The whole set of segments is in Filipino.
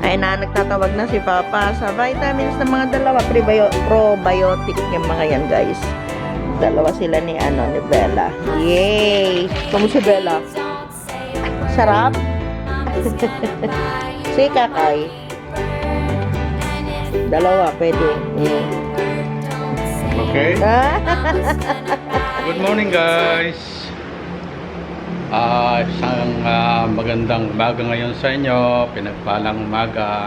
Ay na, nagtatawag na si Papa sa vitamins ng mga dalawa. Prebio- probiotic yung mga yan, guys. Dalawa sila ni, ano, ni Bella. Yay! Kamu si Bella? Sarap? si Kakay. Dalawa, pwede. Mm. Okay. Good morning guys. Ah, isang ah, magandang umaga ngayon sa inyo. Pinagpalang umaga.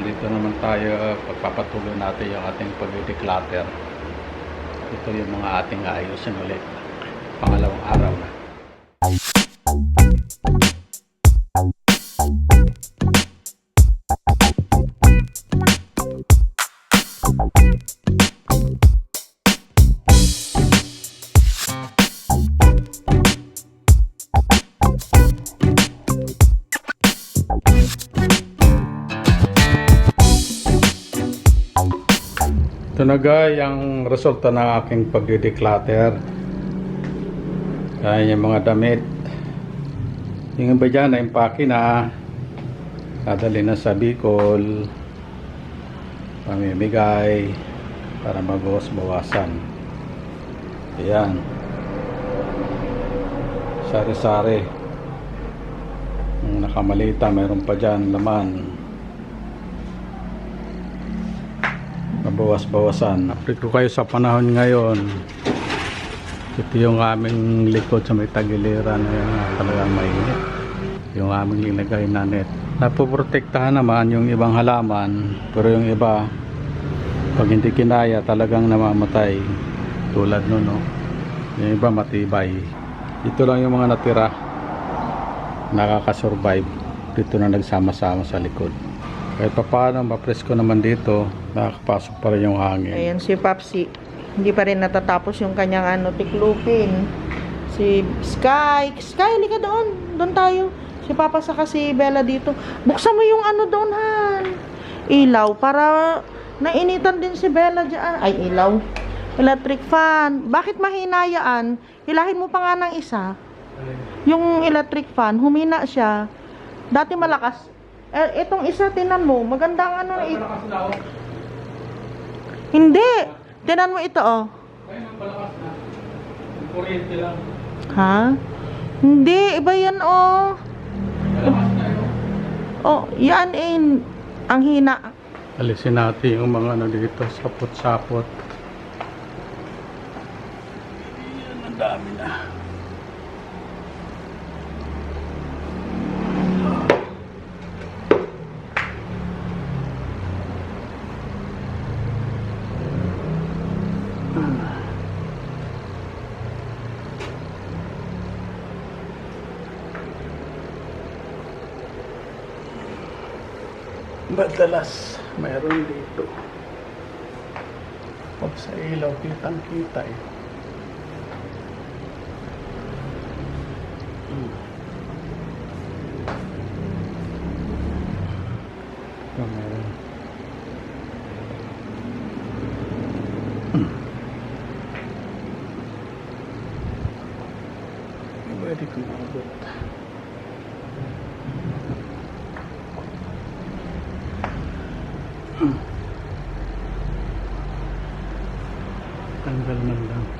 Dito naman tayo pagpapatuloy natin yung ating pag-declutter. Ito yung mga ating ayusin ulit. Pangalawang araw na. Ito na ang resulta ng aking pag-declutter. Ayan yung mga damit. Yung iba dyan, na-impake na. Na sa Bicol. Pamimigay. Para mabawas-bawasan. Ayan. Sari-sari. Yung nakamalita, mayroon pa dyan laman. Mabawas-bawasan. Update kayo sa panahon ngayon. Ito yung aming likod sa may tagiliran na yun, talagang mainit. Yung aming linagay na net. Napoprotektahan naman yung ibang halaman, pero yung iba, pag hindi kinaya, talagang namamatay. Tulad nun, no? Yung iba matibay. Ito lang yung mga natira. Nakakasurvive. Dito na nagsama-sama sa likod. Kahit pa paano, mapresko naman dito, nakakapasok pa rin yung hangin. Ayan si Papsi. Hindi pa rin natatapos yung kanyang ano, tiklupin. Si Sky. Sky, halika doon. Doon tayo. Si Papa saka si Bella dito. Buksan mo yung ano doon, Han. Ilaw. Para nainitan din si Bella dyan. Ay, ilaw. Electric fan. Bakit mahina yan? Hilahin mo pa nga ng isa. Yung electric fan, humina siya. Dati malakas. Eh, itong isa, tinan mo. Magandang ano. eh. Hindi. Tinan mo ito, oh. Kuryente lang. Ha? Hindi. Iba yan, oh. Oh, yan eh. Ang hina. Alisin natin yung mga ano dito, sapot-sapot. Yan, ang dami na. Madalas mayroon dito. Pag sa ilaw, kitang kita eh. بالملة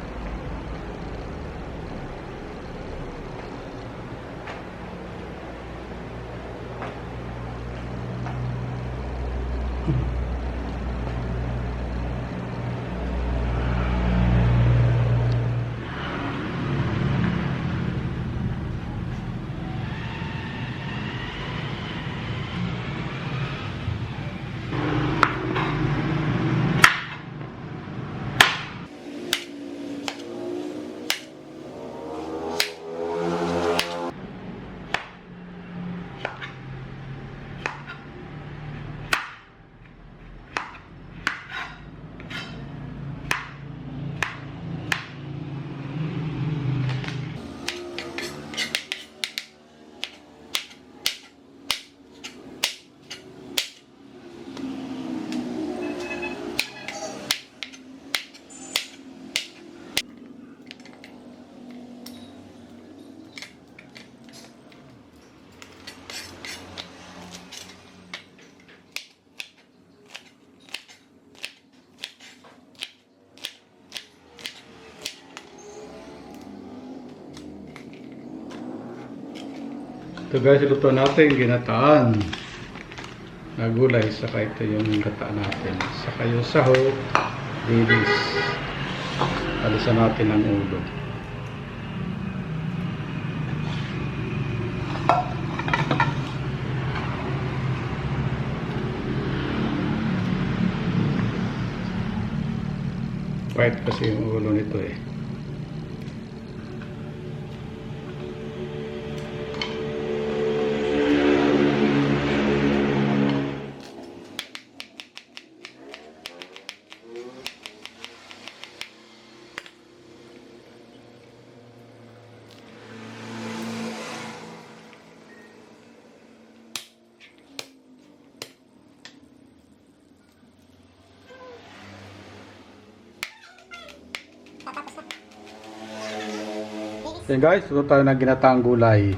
Ito guys, luto natin, ginataan. Na gulay, saka ito yung gataan natin. Saka yung saho, dilis. Alisan natin ang ulo. Pahit kasi yung ulo nito eh. Yan guys, ito tayo ng ginataang gulay.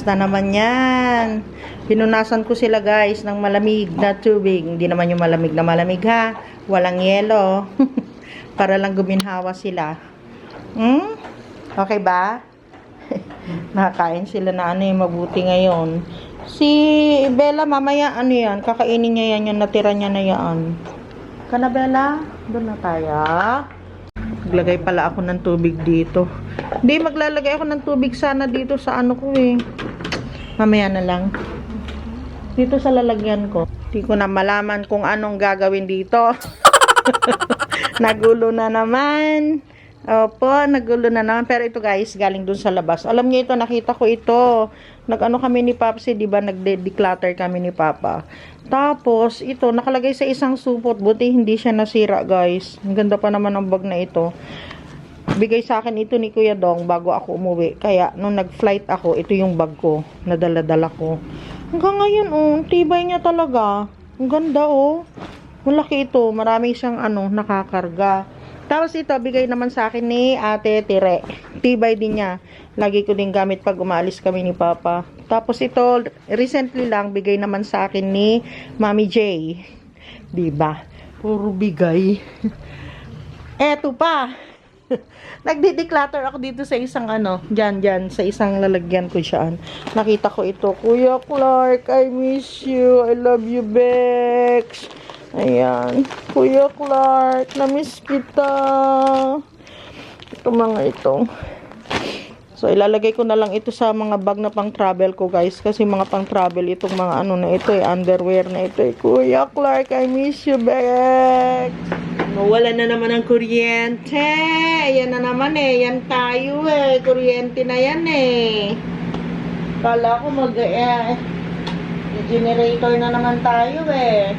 Punas na naman yan. Pinunasan ko sila guys ng malamig na tubig. Hindi naman yung malamig na malamig ha. Walang yelo. Para lang guminhawa sila. Hmm? Okay ba? Nakakain sila na ano yung mabuti ngayon. Si Bella mamaya ano yan, kakainin niya yan yung natira niya na yan. Kana Bella? Doon na tayo. Maglagay pala ako ng tubig dito. Hindi, maglalagay ako ng tubig sana dito sa ano ko eh. Mamaya na lang. Dito sa lalagyan ko. Hindi ko na malaman kung anong gagawin dito. nagulo na naman. Opo, nagulo na naman. Pero ito guys, galing dun sa labas. Alam niyo ito, nakita ko ito. Nag-ano kami ni Papsi, di ba? Nag-declutter kami ni Papa. Tapos, ito, nakalagay sa isang supot. Buti hindi siya nasira, guys. Ang ganda pa naman ang bag na ito. Bigay sa akin ito ni Kuya Dong bago ako umuwi. Kaya, nung nag-flight ako, ito yung bag ko. Nadala-dala ko. Hanggang ngayon, oh, tibay niya talaga. Ang ganda, oh. Malaki ito. Marami siyang, ano, nakakarga. Tapos ito, bigay naman sa akin ni Ate Tire. Tibay din niya. Lagi ko din gamit pag umaalis kami ni Papa. Tapos ito, recently lang, bigay naman sa akin ni Mami J. Diba? Puro bigay. Eto pa. Nagdi-declutter ako dito sa isang ano, dyan, dyan, sa isang lalagyan ko siyan. Nakita ko ito, Kuya Clark, I miss you. I love you, Bex. Ayan. Kuya Clark, na-miss kita. Ito mga ito. So, ilalagay ko na lang ito sa mga bag na pang travel ko, guys. Kasi mga pang travel itong mga ano na ito, eh, underwear na ito. Eh. Kuya Clark, I miss you, Bex. Mawala na naman ang kuryente. Yan na naman eh. Yan tayo eh. Kuryente na yan eh. Kala ko mag eh, generator na naman tayo eh.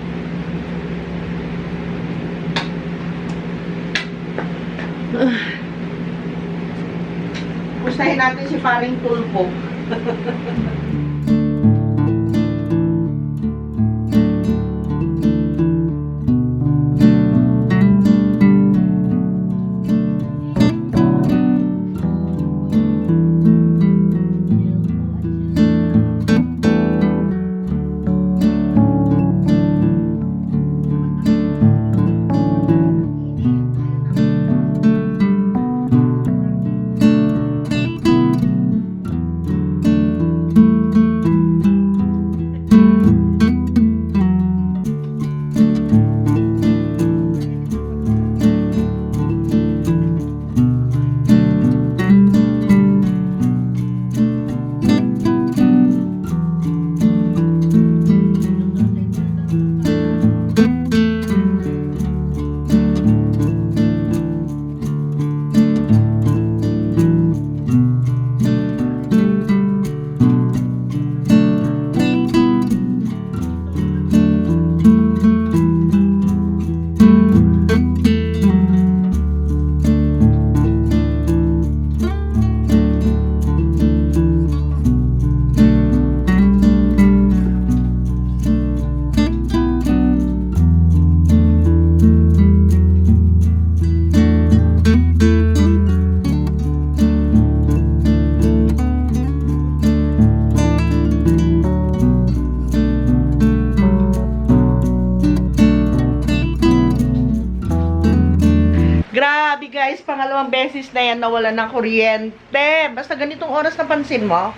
Pustahin natin si paring tulpo. yan nawala ng kuryente. Basta ganitong oras napansin mo.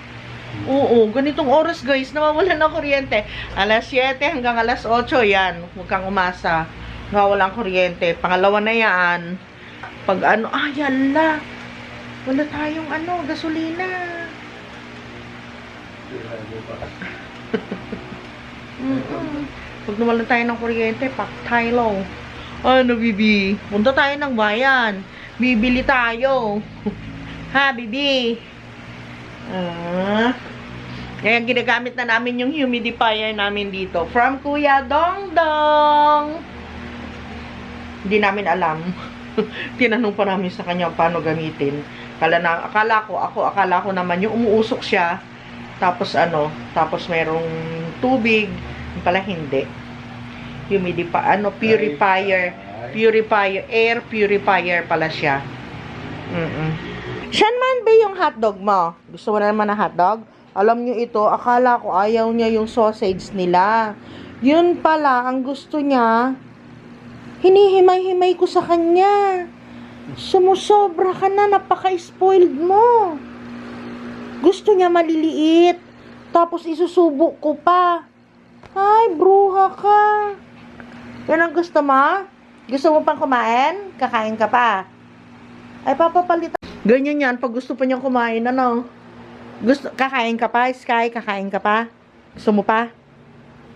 Oo, ganitong oras guys, nawawalan ng kuryente. Alas 7 hanggang alas 8, yan. Huwag kang umasa. Nawawalan ng kuryente. Pangalawa na yan. Pag ano, ah, yala. Wala tayong ano, gasolina. Mm-mm. Pag nawalan tayo ng kuryente, pak tayo. Ano, bibi? Punta tayo ng bayan. Bibili tayo. ha, bibi? Ah. Kaya ginagamit na namin yung humidifier namin dito. From Kuya Dong Dong. Hindi namin alam. Tinanong pa namin sa kanya paano gamitin. Akala, na, akala ko, ako, akala ko naman yung umuusok siya. Tapos ano, tapos merong tubig. Yung pala hindi. Humidifier, ano, purifier. Purifier, air purifier pala siya. Mm-mm. Siyan man ba yung hotdog mo? Gusto mo na naman ng hotdog? Alam nyo ito, akala ko ayaw niya yung sausage nila. Yun pala, ang gusto niya, hinihimay-himay ko sa kanya. Sumusobra ka na, napaka-spoiled mo. Gusto niya maliliit, tapos isusubo ko pa. Ay, bruha ka. Yan ang gusto mo? Gusto mo pang kumain? Kakain ka pa. Ay, papapalitan. Ganyan yan, pag gusto pa niyang kumain, ano? Gusto, kakain ka pa, Sky? Kakain ka pa? Gusto mo pa?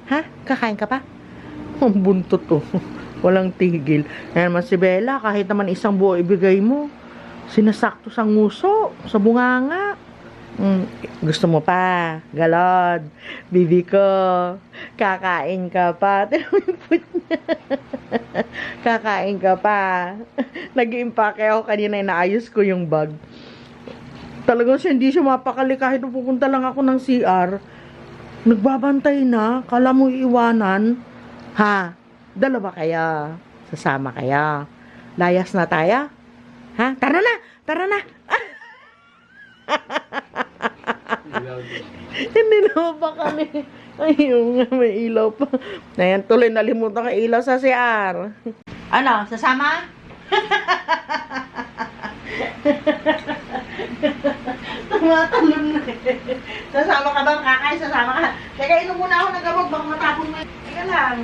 Ha? Kakain ka pa? Ang buntot ko. Walang tigil. Ayan naman si Bella, kahit naman isang buo ibigay mo. Sinasakto sa nguso, sa bunganga. Mm, gusto mo pa? Galod. Bibi ko. Kakain ka pa. Niya. Kakain ka pa. Nag-impake ako kanina, inaayos ko yung bag. Talagang siya hindi siya mapakali kahit pupunta lang ako ng CR. Nagbabantay na. Kala mo iiwanan. Ha? Dalawa kaya. Sasama kaya. Layas na tayo? Ha? Tara na! Tara na! Hindi na pa kami. Ayun nga, may ilaw pa. Ayan, tuloy nalimutan ka ilaw sa CR. Ano, sasama? Tumatalon na eh. Sasama ka ba? Kakay, sasama ka. Teka, inom muna ako ng gamot. Baka matapon mo. Teka lang.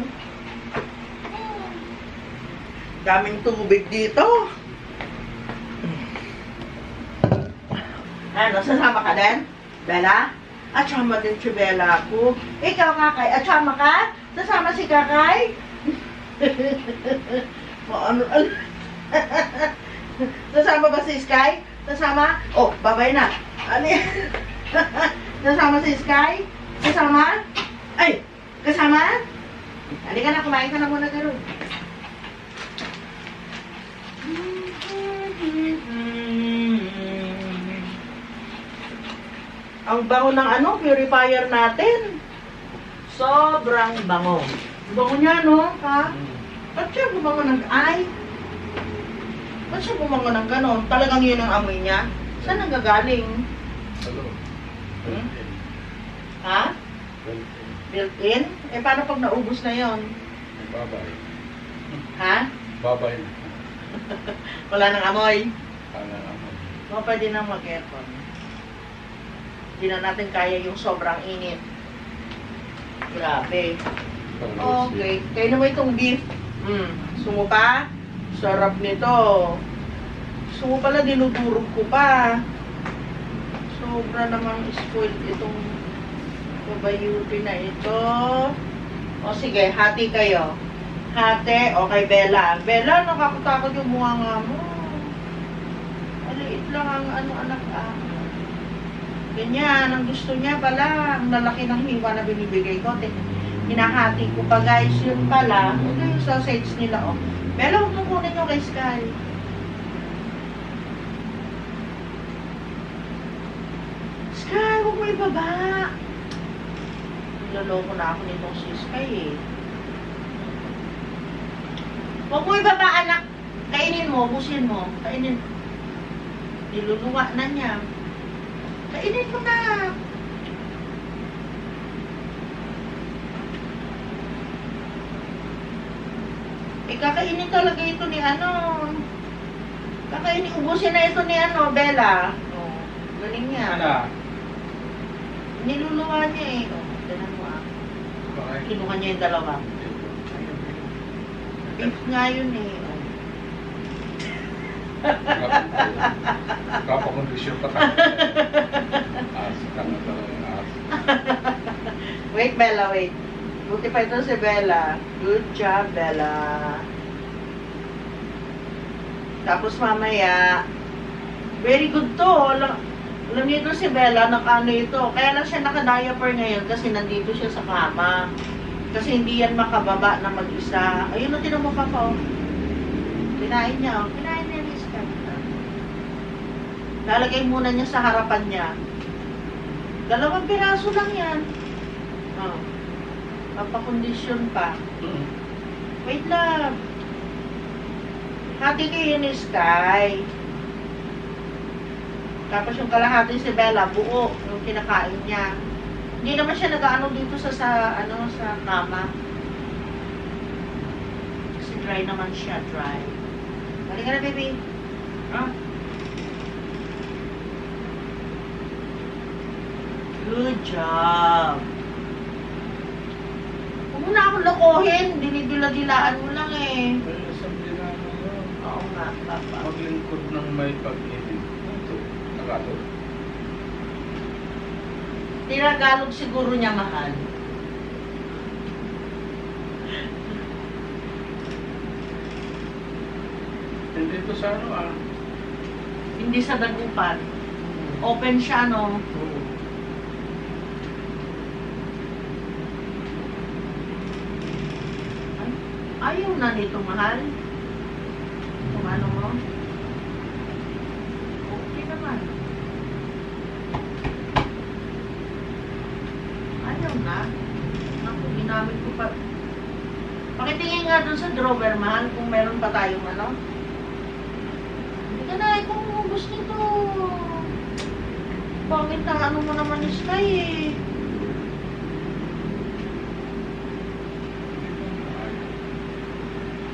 Daming tubig dito. Ano, sasama ka din? Bella? At sama din si Bella ako. Ikaw, Kakay, at sama ka? Sasama si Kakay? ano, ano? Sasama ba si Sky? Sasama? Oh, babay na. Ano? Sasama si Sky? Kasama? Ay, kasama? Halika na, kumain ka na muna, Garo. Ang bango ng ano, purifier natin. Sobrang bango. Bango niya, no? Ha? Ba't siya bumango ng... Ay! Ba't siya bumango ng ganon? Talagang yun ang amoy niya? Saan nanggagaling? Hmm? Ha? Built-in? Eh, paano pag naubos na yon? Babay. Ha? Babay. Wala nang amoy? Sana naman. O, pwede nang mag-aircon. Hindi na natin kaya yung sobrang init. Grabe. Okay. Kaya naman itong beef. Mm. Sumo pa? Sarap nito. Sumo pala, dinudurog ko pa. Sobra namang spoiled itong kabayuti na ito. O sige, hati kayo. Hati, okay, Bella. Bella, nakakatakot yung mukha nga mo. Maliit lang ang ano anak ah. Ganyan, ang gusto niya pala, ang lalaki ng hiwa na binibigay ko. Tin- Hinahati ko pa guys, yun pala. Ito yung sausage nila, oh. Bella, huwag mong kunin yung kay Sky. Sky, huwag mo ibaba. Niloloko na ako nitong si Sky eh. Huwag mo ibaba anak. Kainin mo, busin mo. Kainin. Niluluwa na niya. Kainin mo na. Eh, kakainin talaga ito ni ano. Kakainin, ubusin na ito ni ano, Bella. Oh, galing niya. Ano? Niluluwa niya eh. Oh, tignan mo ah. Kinuha niya yung dalawa. Beef nga yun eh. Kapakondisyon pa tayo. As ka na talaga. Wait, Bella, wait. Buti pa ito si Bella. Good job, Bella. Tapos mamaya, very good to. Alam, niyo ito si Bella, nakano ito. Kaya lang siya naka-diaper ngayon kasi nandito siya sa kama. Kasi hindi yan makababa na mag-isa. Ayun, o, tinan mo pa po. Kinain niya, oh. Kinain niya ni Sky. Lalagay muna niya sa harapan niya. Dalawang piraso lang yan. Oh. Papakondisyon pa. Wait lang. Hati kayo ni Sky. Tapos yung kalahati si Bella, buo yung kinakain niya. Hindi naman siya nag-ano dito sa, sa, ano, sa kama. Kasi dry naman siya, dry. Balik ka na, baby. Ha? Good job. Huwag mo na akong lokohin. Dinidila-dilaan mo lang eh. Ay, sabi na ano yun. Oo nga, papa. Maglingkod ng may pag-ibig. Ito, Tagalog. Tinagalog siguro niya mahal. Hindi ito sa ano ah. Hindi sa dagupan. Open siya, no? Oo. Ayaw na nito, mahal. Kung ano mo. Okay naman. Ayaw na. Naku, ginamit ko pa. Pakitingin nga dun sa drawer, mahal, kung meron pa tayong ano. Hindi ka na, eh, kung gusto nito. Bakit na ano mo naman ni Sky eh.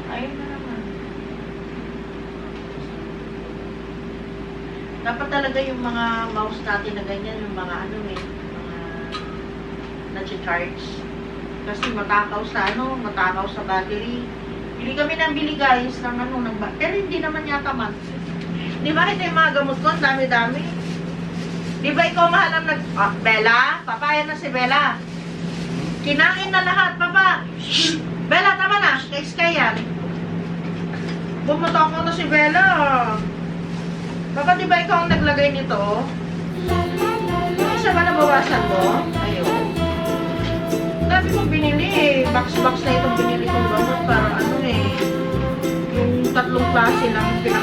Ayaw na naman. Dapat talaga yung mga mouse natin na ganyan, yung mga ano eh, mga nag-charge. Kasi matakaw sa ano, matakaw sa battery. Bili kami ng bili guys ng ano, ng pero hindi naman yata man. Di ba ito yung mga gamot ko, dami-dami. Di ba ikaw mahal ang nag... Ah, Bella? Papaya na si Bella. Kinain na lahat, papa. Bella, tama na. Kay Sky yan. Bumutok ko na si Bella. Papa, di ba ikaw ang naglagay nito? Isa ba nabawasan mo? Ayun. Dami kong binili eh. Box-box na itong binili kong gamot para ano eh. Yung tatlong klase lang yung